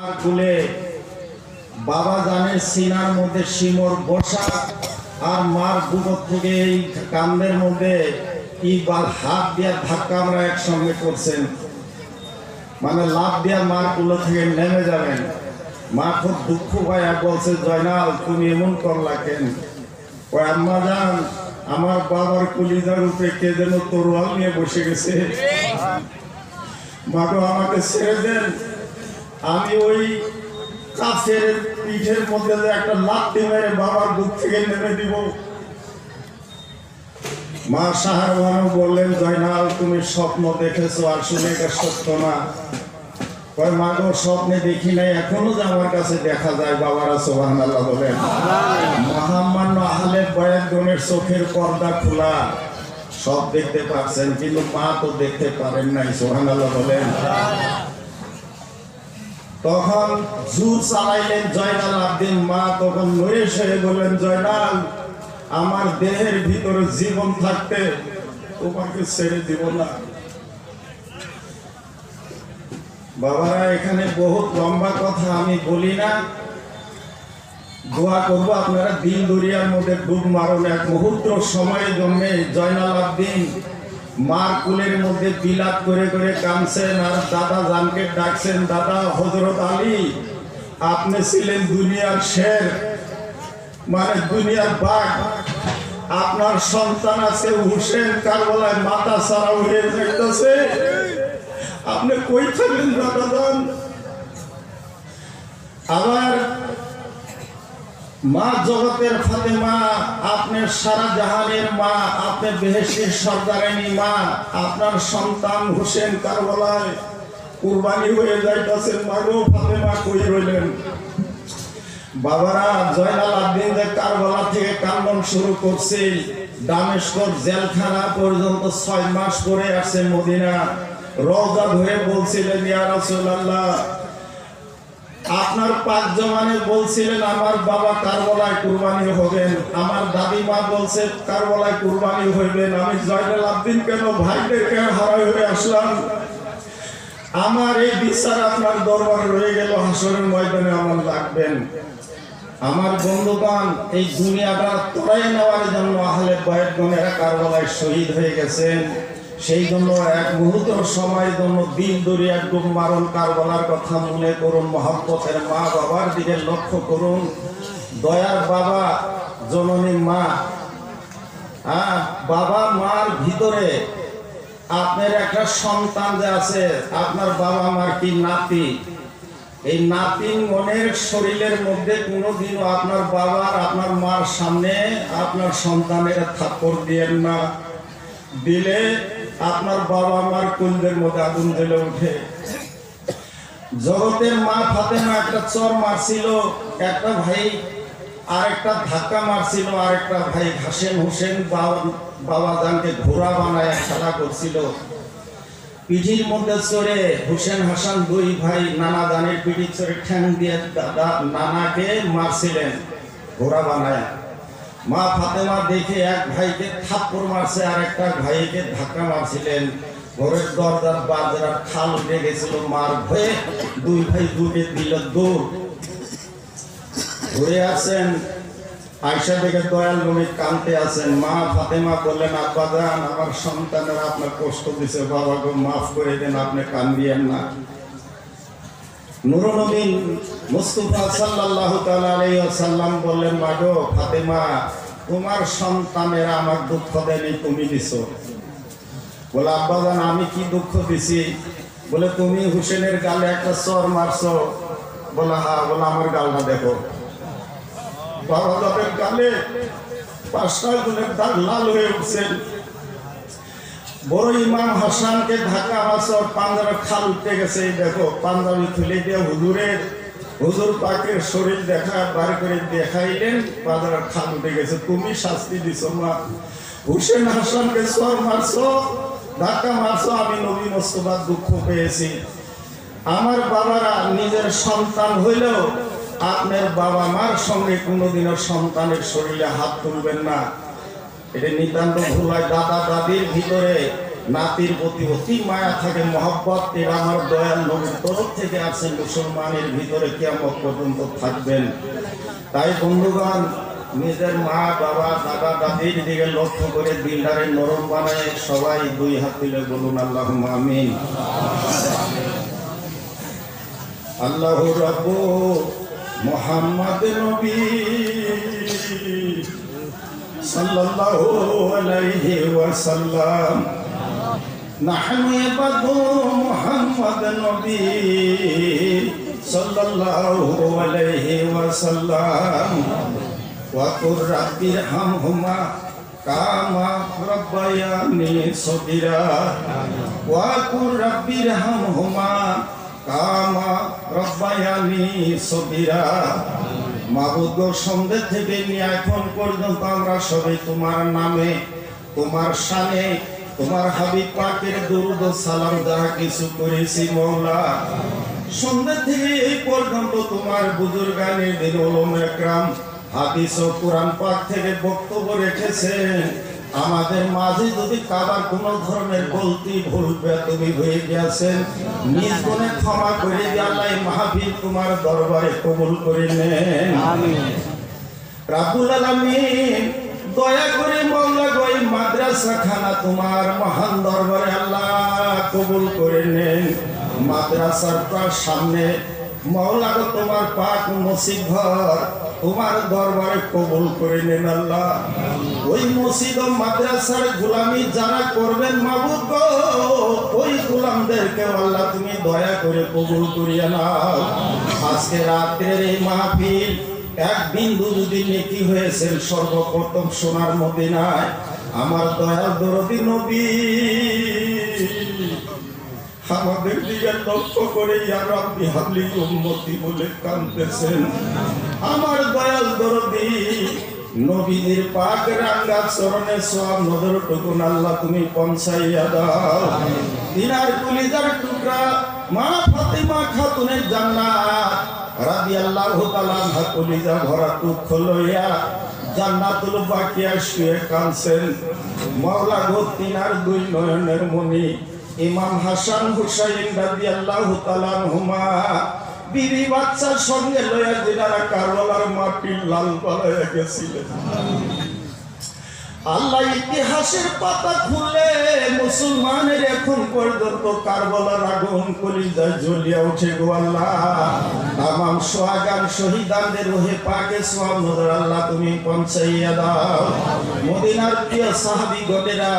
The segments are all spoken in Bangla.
কুলে বাবা জানে সিনার মধ্যে শিমর বসা আর মার থেকে এই কান্দের মধ্যে ইকবাল হাত দিয়ে ধাক্কা আমরা একসঙ্গে করছেন। মানে লাভ দিয়ে মার কুলো থেকে নেমে যাবেন। মা খুব দুঃখ পায় বলছে জয়নাল তুমি এমন করলা কেন? ও আম্মা যান আমার বাবার কলিজার উপরে কে যেন তরোয়াল নিয়ে বসে গেছে। মাগো আমাকে ছেড়ে দেন। আমি ওই কাছের পিঠের মধ্যে একটা লাত্তি মেরে বাবার বুক থেকে নেমে দিব। মা সাহার ভানু বললেন, জয়নাল, তুমি স্বপ্ন দেখেছ আসলে এটা সত্য না। কয়, মা গো, স্বপ্নে দেখি নাই, এখনও যে আমার কাছে দেখা যায়, বাবারা সোহান আল্লাহ বলেন। মহামান্য আহলে বয়াগণের চোখের পর্দা খোলা। সব দেখতে পাচ্ছেন, কিন্তু মা তো দেখতে পারেন নাই সোহান আল্লাহ বলেন। তখন জুর চালাইলেন, জয়নাল আব্দিন মা তখন নড়ে সরে বললেন, জয়নাল, আমার দেহের ভিতরে জীবন থাকতে তোমাকে ছেড়ে দিব না। বাবারা, এখানে বহুত লম্বা কথা, আমি বলি না। দোয়া করব আপনারা দিন দরিয়ার মধ্যে ডুব মারুন এক মুহূর্ত সময়ের জন্য জয়নাল আব্দিন মার কুলের মধ্যে বিলাপ করে করে কানছেন আর দাদা জানকে ডাকছেন, দাদা হজরত আলী, আপনি ছিলেন দুনিয়ার শের মানে দুনিয়ার বাঘ। আপনার সন্তান আছে হুসেন কারবালায় মাথা সারা হয়ে যাইতেছে আপনি কই থাকলেন দাদা আবার মা জগতের ফাতেমা আপনার সারা জাহানের মা, আপনি বেহেসির সর্দারেনি মা, আপনার সন্তান হোসেন কারবালায় কুরবানি হয়ে যাইতেছেন। মাগো ফাতেমা কই রইলেন? বাবারা, জয়নাল আব্দিন যে কারবালা থেকে কান্দন শুরু করছে, দামেস্কর জেলখানা পর্যন্ত ছয় মাস পরে আসছে মদিনা। রওজা ধরে বলছিলেন, ইয়া রাসূলুল্লাহ আপনার পাঁচ জমানে বলছিলেন, আমার বাবা কারবলায় কুরবানি হবেন। আমার দাদিমা বলছে, কারবলায় কুরবানি হইবেন আমি জয়নাল আব্দিন কেন ভাইদেরকে হারাই হয়ে আসলাম? আমার এই বিচার আপনার দরবার রয়ে গেল, হাসরের ময়দানে আমার লাগবেন। আমার বন্ধুগণ, এই দুনিয়াটা তোরাই নেওয়ার জন্য আহলে বয়গণেরা কারবালায় শহীদ হয়ে গেছেন। সেই জন্য এক মুহূর্ত সময়ের জন্য দিন দরিয়া ডুব মারুন কারবালার কথা মনে করুন, মহব্বতের মা বাবার দিকে লক্ষ্য করুন। দয়ার বাবা, জননী মা হ্যাঁ বাবা মার ভিতরে আপনার একটা সন্তান যে আছে, আপনার বাবা মার কি নাতি? এই নাতিন মনের শরীরের মধ্যে কোনোদিনও আপনার বাবার আপনার মার সামনে আপনার সন্তানের থাপ্পড় দিয়েন না। দিলে আপনার বাবা মার কুলদের মধ্যে আগুন জ্বলে ওঠে। জগতের মা ফাতেমা একটা চর মারছিল, একটা ভাই আর একটা ধাক্কা মারছিল আর একটা ভাই হাসেন হোসেন বাবা জানকে ঘোড়া বানায় খেলা করছিল। পিঠির মধ্যে চড়ে হোসেন হাসান দুই ভাই নানা দানের পিঠি চড়ে ঠ্যাং দিয়ে দাদা, নানাকে মারছিলেন, ঘোড়া বানায়। মা ফাতেমা দেখে এক ভাইকে থাপ্পড় মারছে আর একটা ভাইকে ধাক্কা মারছিলেন। ঘরের দরজার বাজার খাল উঠে গেছিল মার ভয়ে। দুই ভাই দুটে দিল ঘুরে আসেন। আয়সা থেকে দয়াল কানতে আছেন মা ফাতেমা বললেন, আব্বা যান আমার সন্তানেরা আপনার কষ্ট দিছে। বাবাকে মাফ করে দেন, আপনি কান দিয়েন না। নুরনবীন মুস্তফা আলাইহি ওয়াসাল্লাম বললেন, মাগো ফাতেমা, তোমার সন্তানেরা আমার দুঃখ দেয়নি, তুমি দিছো। বলে, আব্বা জান, আমি কি দুঃখ দিছি? বলে, তুমি হুসেনের গালে একটা চর মারছো। বলে হ্যাঁ বলে, আমার গালটা দেখো। বাবা গালে পাঁচটা গুণের দাগ লাল হয়ে উঠছেন বড় ইমাম হাসানকে ঢাকা মাসর পাঞ্জাবের খাল উঠতে গেছে দেখো, পাঞ্জাবি খুলে দিয়ে হুজুরের, হুজুর পাকের শরীর দেখা, বার করে দেখাইলেন, পাঞ্জাবের খাল উঠে গেছে। তুমি শাস্তি দিছ মা। হুসেন হাসানকে সর মারছো ধাক্কা মারছো, আমি নবী মোস্তফার দুঃখ পেয়েছি। আমার বাবারা নিজের সন্তান হইলেও আপনার বাবা মার সঙ্গে কোনোদিনও সন্তানের শরীরে হাত তুলবেন না। এটা নিতান্ত ভুল হয় দাদা দাদির ভিতরে নাতির প্রতি অতি মায়া থাকে, মহব্বত এরা আমার দয়াল নবীর তরফ থেকে আছে, মুসলমানের ভিতরে কেমন পর্যন্ত থাকবেন। তাই বন্ধুগণ, নিজের মা, বাবা, দাদা দাদির দিকে লক্ষ্য করে দিলদারে নরম বানায়, সবাই দুই হাত তুলে বলুন আল্লাহ আমিন। আল্লাহ রব মোহাম্মদ নবী। sallallahu alaihi wasallam nahnu yabdu muhammad nabi sallallahu alaihi wasallam wa qurrati hamhuma kama rabbayani sabira wa qurrati hamhuma kama rabbayani sabira মাবুদ সন্ধ্যে থেকে নিয়ে এখন পর্যন্ত আমরা সবাই তোমার নামে, তোমার সামনে তোমার হাবিব পাকের দরুদ সালাম যারা কিছু করেছি, মৌলা। সন্ধ্যে থেকে এই পর্যন্ত তোমার বুজুর্গানের দিন ওলম একরাম। হাদিস ও কোরআন পাক থেকে বক্তব্য রেখেছেন। আমাদের মাঝে যদি কাবার কোন ধরনের গলতি ভুল তুমি হয়ে গিয়েছেন নিজ গুণে ক্ষমা করে দিয়ে আল্লাহ মাহফিল তোমার দরবারে কবুল করে নেন। রাবুল আলামিন দয়া করে মৌলা গই মাদ্রাসা খানা তোমার মহান দরবারে আল্লাহ কবুল করে নেন। মাদ্রাসার সামনে মৌলা তোমার পাক মসজিদ ঘর তোমার দরবারে কবুল করে নেন আল্লাহ। ওই মসজিদ ও মাদ্রাসার গোলামি যারা করবেন মাবুদ গো, ওই গোলামদেরকে আল্লাহ তুমি দয়া করে কবুল করিয়া নাও। আজকে রাত্রের এই মাহফিল এক বিন্দু যদি নেকি হয়েছেন, সর্বপ্রথম সোনার মদিনায়। আমার দয়াল দরদি নবী। আমাদের দিকে লক্ষ্য করে ইয়া রাব্বি হাবলি উম্মতি বলে কাঁদতেছেন। আমার দয়াল দরদি নবীদের পাক রাঙ্গা চরণে সব নজর টুকুন আল্লাহ তুমি পৌঁছাইয়া দাও। দিনার কুলিজার টুকরা মা ফাতেমা খাতুনের জান্নাত, রাদিয়াল্লাহু তাআলা আনহা কলিজা ভরা দুঃখ লইয়া জান্নাতুল বাকিয়া শুয়ে কাঁদছেন। মাওলা গো, তিনার দুই নয়নের মনি ইমাম হাসান হুসাইন রাজি আল্লাহ হুমা বিবি বাচ্চার সঙ্গে লয়া দিনারা কারবালার মাটির লাল পালাইয়া গেছিলেন। আল্লাহ ইতিহাসের পাতা খুলে মুসলমানের এখন পর্যন্ত কারবালার আগুন কলিজায় জ্বলিয়া উঠে গো আল্লাহ। তামাম সোহাগান শহীদানদের রোহে পাকে সোহাব নজর আল্লাহ, তুমি পৌঁছাইয়া দাও। মদিনার প্রিয় সাহাবি গণেরা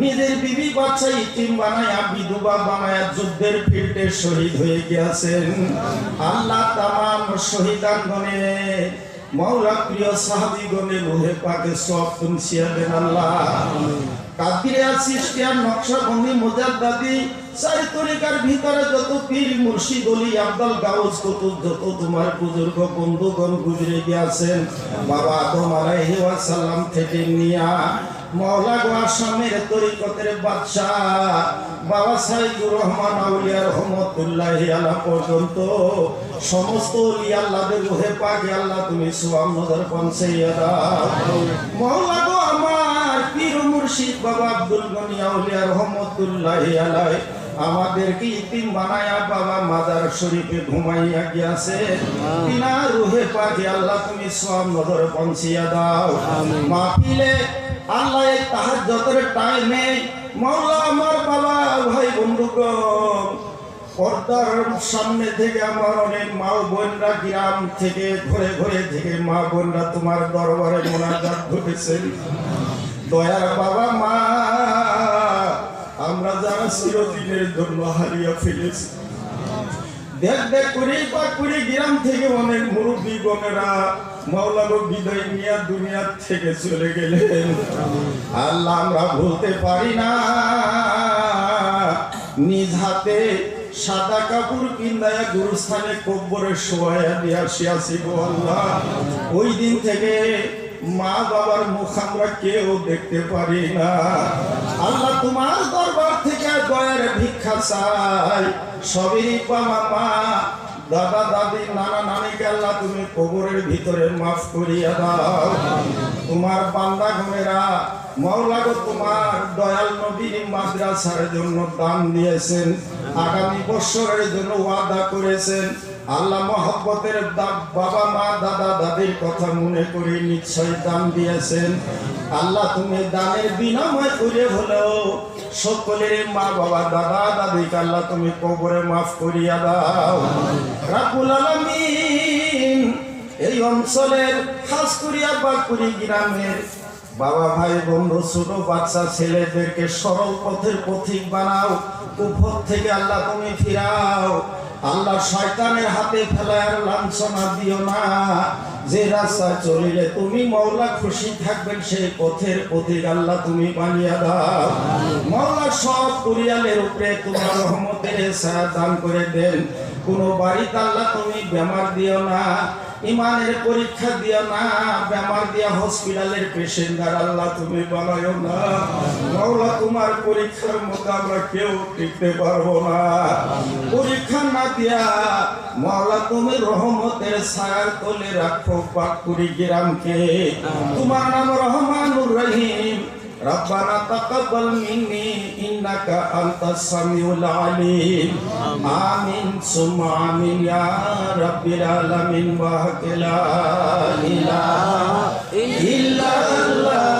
নিজের বিবি বাচ্চা ইতিম বানায়া, বিধবা বানায়া যুদ্ধের ফিল্ডে শহীদ হয়ে গিয়েছেন। আল্লাহ তামাম শহীদান গণে মৌলা প্রিয় সাহাবি গনে রুহে পাকে সব তুমসিয়া দেন আল্লাহ। কাদিরে সিস্টিয়ার নকশা বন্দি মোজার দাদি চারি তরিকার ভিতরে যত পীর মুর্শিদ অলি আব্দুল গাউস কত যত তোমার বুজুর্গ বন্ধুগণ গুজরে গিয়েছেন। বাবা তোমার ওয়াসাল্লাম থেকে নিয়া মৌলা গো আসামের তরিকতের বাদশাহ বাবা সাইদুর রহমান আউলিয়া রহমতুল্লাহ আলা পর্যন্ত সমস্ত আল্লাহদের রুহে পাকে আল্লাহ তুমি সুয়াম নজর পৌঁছাইয়া দাও মৌলা গো আমার পীর মুর্শিদ বাবা আব্দুল গনি আউলিয়া রহমতুল্লাহ আলাই আমাদেরকে ইতিম বানায়া বাবা মাদার শরীফে ঘুমাইয়া গিয়াছে। বিনা রুহে পাকে আল্লাহ তুমি সব নজর পৌঁছিয়া দাও মাহফিলে আল্লাহ এই তাহাজ্জুদের টাইমে মাওলা আমার বাবা, ভাই বন্ধুগণ, পর্দার সামনে থেকে আমার অনেক মা বোনরা গ্রাম থেকে ঘুরে ঘুরে থেকে মা বোনরা তোমার দরবারে মোনাজাত ঘটেছেন দয়ার বাবা, মা, আমরা যারা চিরদিনের জন্য হারিয়ে ফেলেছি। দেখ দেখ করে বা করে গ্রাম থেকে অনেক মুরব্বী গণেরা আল্লাহ আমরা গুরুস্থানে কব্বরে শোয়া দিয়ে আসিয়াছি আল্লাহ। ওই দিন থেকে মা বাবার মুখ আমরা কেউ দেখতে পারি না। আল্লাহ তোমার দরবার থেকে দয়ার ভিক্ষা চাই। সবই বাবা মা। দাদা দাদি, নানা নানিকে আল্লাহ তুমি কবরের ভিতরে মাফ করিয়া দাও। তোমার বান্দা ঘরেরা মাওলাগো তোমার দয়াল নবীর মাদ্রাসার জন্য দান দিয়েছেন। আগামী বৎসরের জন্য ওয়াদা করেছেন। আল্লাহ মহব্বতের বাবা, মা, দাদা, দাদির কথা মনে করে নিশ্চয় দান দিয়েছেন। আল্লাহ তুমি দানের বিনাময় করে হলেও সকলের মা, বাবা, দাদা, দাদিকে আল্লাহ তুমি কবরে মাফ করিয়া দাও। রাকুল আলামিন এই অঞ্চলের, খাস করিয়া বাকুড়ি গ্রামের বাবা ভাই, বন্ধু, ছোট বাচ্চা ছেলেদেরকে সরল পথের পথিক বানাও। উপর থেকে আল্লাহ তুমি ফিরাও। আল্লাহ শয়তানের হাতে ফেলার লাঞ্ছনা দিও না। যে রাস্তা চলিলে তুমি মৌলা খুশি থাকবেন, সেই পথের পথিক আল্লাহ তুমি বানিয়ে দাও। মৌলা সব পরিয়ালের উপরে তোমার রহমতের দান করে দেন। কোন বাড়িতে আল্লাহ তুমি বেমার দিও না, ইমানের পরীক্ষা দিও না, বেমার দিয়া হসপিটালের পেশেন্টার আল্লাহ তুমি বানায়ো না। মাওলা, তোমার পরীক্ষার মতো আমরা কেউ টিকতে পারব না। পরীক্ষা না দিয়া মাওলা, তুমি রহমতের ছায়ার তলে রাখো পাকুড়ি গ্রামকে। তোমার নাম রহমানুর রহিম। ربنا تقبل مني إنك أنت السميع العليم آمين ثم آمين يا رب العالمين وحق لا إله إلا الله